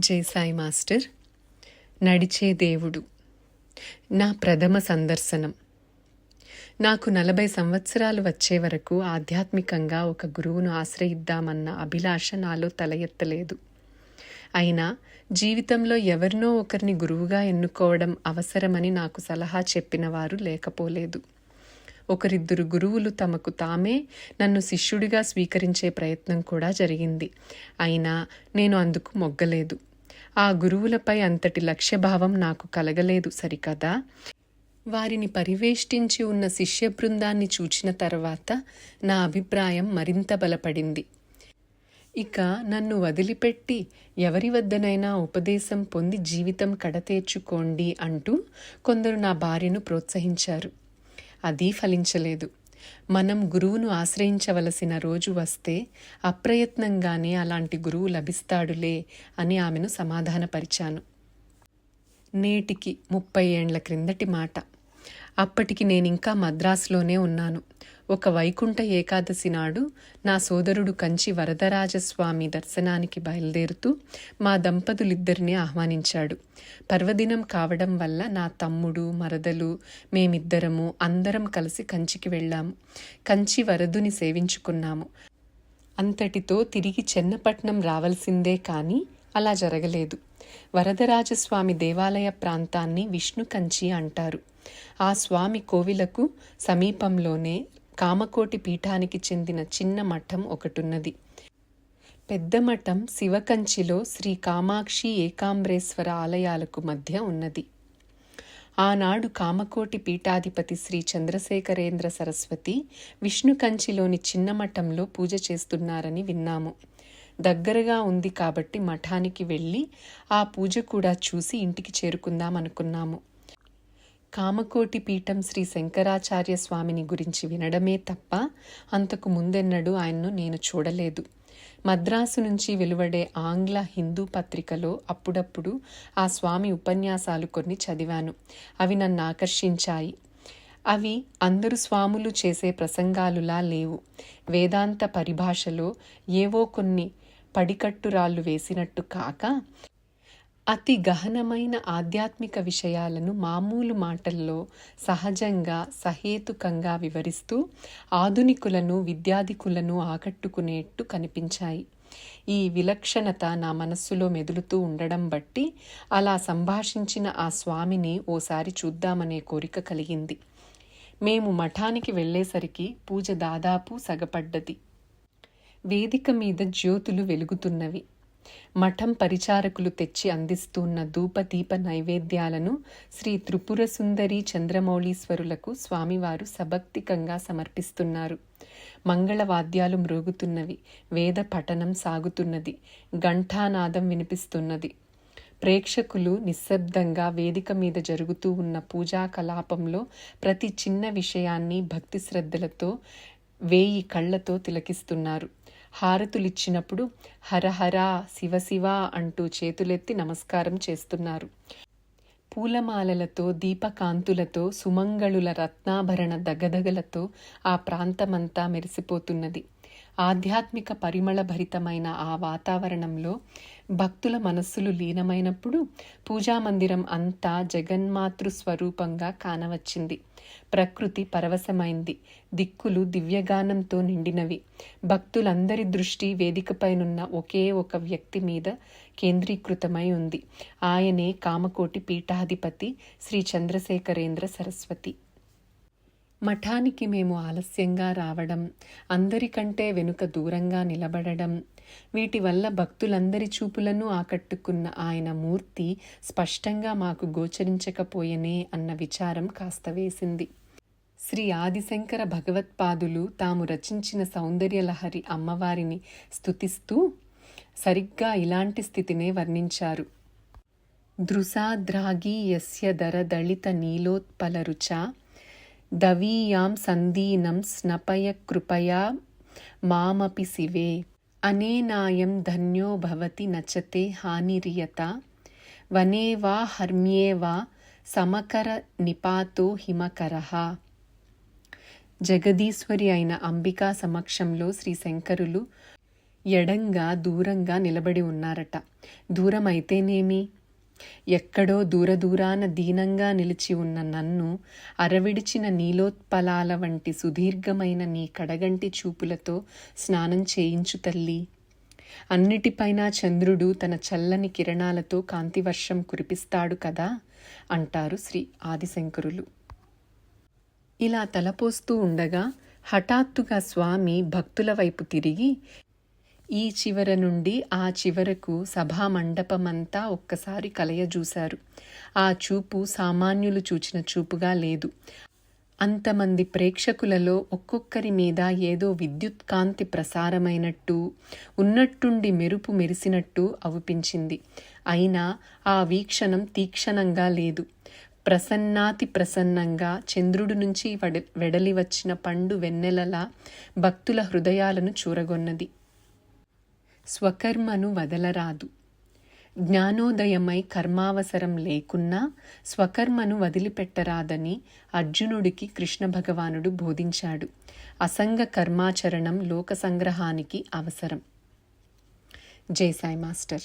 జై సాయి మాస్టర్ నడిచే దేవుడు నా ప్రథమ సందర్శనం. నాకు నలభై సంవత్సరాలు వచ్చే వరకు ఆధ్యాత్మికంగా ఒక గురువును ఆశ్రయిద్దామన్న అభిలాష నాలో తల ఎత్తలేదు అయినా జీవితంలో ఎవరినో ఒకరిని గురువుగా ఎన్నుకోవడం అవసరమని నాకు సలహా చెప్పిన వారు లేకపోలేదు. ఒకరిద్దరు గురువులు తమకు తామే నన్ను శిష్యుడిగా స్వీకరించే ప్రయత్నం కూడా జరిగింది. అయినా నేను అందుకు మొగ్గలేదు. ఆ గురువులపై అంతటి లక్ష్యభావం నాకు కలగలేదు సరికదా? వారిని పరివేష్టించి ఉన్న శిష్య బృందాన్ని చూచిన తర్వాత నా అభిప్రాయం మరింత బలపడింది. ఇక నన్ను వదిలిపెట్టి ఎవరి వద్దనైనా ఉపదేశం పొంది జీవితం కడతేర్చుకోండి అంటూ కొందరు నా భార్యను ప్రోత్సహించారు. అది ఫలించలేదు. మనం గురువును ఆశ్రయించవలసిన రోజు వస్తే అప్రయత్నంగానే అలాంటి గురువు లభిస్తాడులే అని ఆమెను సమాధానపరిచాను. నేటికి ముప్పై ఏండ్ల క్రిందటి మాట. అప్పటికి నేనింకా మద్రాసులోనే ఉన్నాను. ఒక వైకుంఠ ఏకాదశి నాడు నా సోదరుడు కంచి వరదరాజస్వామి దర్శనానికి బయలుదేరుతూ మా దంపతులిద్దరిని ఆహ్వానించాడు. పర్వదినం కావడం వల్ల నా తమ్ముడు మరదలు మేమిద్దరము అందరం కలిసి కంచికి వెళ్ళాము. కంచి వరదుని సేవించుకున్నాము. అంతటితో తిరిగి చెన్నపట్నం రావలసిందే కానీ అలా జరగలేదు. వరదరాజస్వామి దేవాలయ ప్రాంతాన్ని విష్ణు కంచి అంటారు. ఆ స్వామి కోవిలకు సమీపంలోనే కామకోటి పీఠానికి చెందిన చిన్న మఠం ఒకటున్నది. పెద్ద మఠం శివకంచిలో శ్రీ కామాక్షి ఏకాంబ్రేశ్వర ఆలయాలకు మధ్య ఉన్నది. ఆనాడు కామకోటి పీఠాధిపతి శ్రీ చంద్రశేఖరేంద్ర సరస్వతి విష్ణు కంచిలోని చిన్న మఠంలో పూజ చేస్తున్నారని విన్నాము. దగ్గరగా ఉంది కాబట్టి మఠానికి వెళ్ళి ఆ పూజ కూడా చూసి ఇంటికి చేరుకుందాం అనుకున్నాము కామకోటి పీఠం శ్రీ శంకరాచార్య స్వామిని గురించి వినడమే తప్ప అంతకు ముందెన్నడూ ఆయన్ను నేను చూడలేదు. మద్రాసు నుంచి వెలువడే ఆంగ్ల హిందూ పత్రికలో అప్పుడప్పుడు ఆ స్వామి ఉపన్యాసాలు కొన్ని చదివాను. అవి నన్ను ఆకర్షించాయి. అవి అందరు స్వాములు చేసే ప్రసంగాలులా లేవు. వేదాంత పరిభాషలో ఏవో కొన్ని పడికట్టురాళ్ళు వేసినట్టు కాక అతి గహనమైన ఆధ్యాత్మిక విషయాలను మామూలు మాటల్లో సహజంగా సహేతుకంగా వివరిస్తూ ఆధునికులను విద్యాధికులను ఆకట్టుకునేట్టు కనిపించాయి. ఈ విలక్షణత నా మనస్సులో మెదులుతూ ఉండడం బట్టి అలా సంభాషించిన ఆ స్వామిని ఓసారి చూద్దామనే కోరిక కలిగింది. మేము మఠానికి వెళ్ళేసరికి పూజ దాదాపు సగపడ్డది. వేదిక మీద జ్యోతులు వెలుగుతున్నవి. మఠం పరిచారకులు తెచ్చి అందిస్తున్న ధూపదీప నైవేద్యాలను శ్రీ త్రిపుర సుందరి చంద్రమౌళీశ్వరులకు స్వామివారు సభక్తికంగా సమర్పిస్తున్నారు. మంగళవాద్యాలు మ్రోగుతున్నవి. వేద పఠనం సాగుతున్నది. ఘంటానాదం వినిపిస్తున్నది. ప్రేక్షకులు నిశ్శబ్దంగా వేదిక మీద జరుగుతూ ఉన్న పూజా కలాపంలో ప్రతి చిన్న విషయాన్ని భక్తి శ్రద్ధలతో వేయి కళ్ళతో తిలకిస్తున్నారు. హారతులిచ్చినప్పుడు హరహర శివశివ అంటూ చేతులెత్తి నమస్కారం చేస్తున్నారు. పూలమాలలతో దీపకాంతులతో సుమంగళుల రత్నాభరణ దగదగలతో ఆ ప్రాంతమంతా మెరిసిపోతున్నది. ఆధ్యాత్మిక పరిమళ భరితమైన ఆ వాతావరణంలో భక్తుల మనస్సులు లీనమైనప్పుడు పూజామందిరం అంతా జగన్మాతృ స్వరూపంగా కానవచ్చింది. ప్రకృతి పరవశమైంది. దిక్కులు దివ్యగానంతో నిండినవి. భక్తులందరి దృష్టి వేదికపైనున్న ఒకే ఒక వ్యక్తి మీద కేంద్రీకృతమై ఉంది. ఆయనే కామకోటి పీఠాధిపతి శ్రీ చంద్రశేఖరేంద్ర సరస్వతి. మఠానికి మేము ఆలస్యంగా రావడం అందరికంటే వెనుక దూరంగా నిలబడడం వీటి వల్ల భక్తులందరి చూపులను ఆకట్టుకున్న ఆయన మూర్తి స్పష్టంగా మాకు గోచరించకపోయనే అన్న విచారం కాస్త వేసింది. శ్రీ ఆదిశంకర భగవత్పాదులు తాము రచించిన సౌందర్యలహరి అమ్మవారిని స్థుతిస్తూ సరిగ్గా ఇలాంటి స్థితినే వర్ణించారు. దృశాద్రాగీ యస్య దర దళిత నీలోత్పలరుచ దవీయాం సందీనం స్నపయ కృపయా మామపి శివే అనేనాయం ధన్యో భవతి నచతే హానిరియత వనే వా హర్మ్యే వా సమకర నిపాతో హిమకరః జగదీశ్వరి అయిన అంబికా సమక్షంలో శ్రీ శంకరులు ఎడంగా దూరంగా నిలబడి ఉన్నారట. దూరమైతేనేమి? ఎక్కడో దూరదూరాన దీనంగా నిలిచి ఉన్న నన్ను అరవిడిచిన నీలోత్పలాల వంటి సుదీర్ఘమైన నీ కడగంటి చూపులతో స్నానం చేయించు తల్లి. అన్నిటిపైన చంద్రుడు తన చల్లని కిరణాలతో కాంతివర్షం కురిపిస్తాడు కదా? అంటారు శ్రీ ఆదిశంకరులు. ఇలా తలపోస్తూ ఉండగా హఠాత్తుగా స్వామి భక్తుల వైపు తిరిగి ఈ చివర నుండి ఆ చివరకు సభా మండపమంతా ఒక్కసారి కలయజూశారు. ఆ చూపు సామాన్యులు చూచిన చూపుగా లేదు. అంతమంది ప్రేక్షకులలో ఒక్కొక్కరి మీద ఏదో విద్యుత్ కాంతి ప్రసారమైనట్టు ఉన్నట్టుండి మెరుపు మెరిసినట్టు అవుపించింది. అయినా ఆ వీక్షణం తీక్షణంగా లేదు. ప్రసన్నాతి ప్రసన్నంగా చంద్రుడి నుంచి వెడలి వచ్చిన పండు వెన్నెలలా భక్తుల హృదయాలను చూరగొన్నది. స్వకర్మను వదలరాదు. జ్ఞానోదయమై కర్మావసరం లేకున్నా స్వకర్మను వదిలిపెట్టరాదని అర్జునుడికి కృష్ణ భగవానుడు బోధించాడు. అసంగ కర్మాచరణం లోక సంగ్రహానికి అవసరం. జై సాయి మాస్టర్.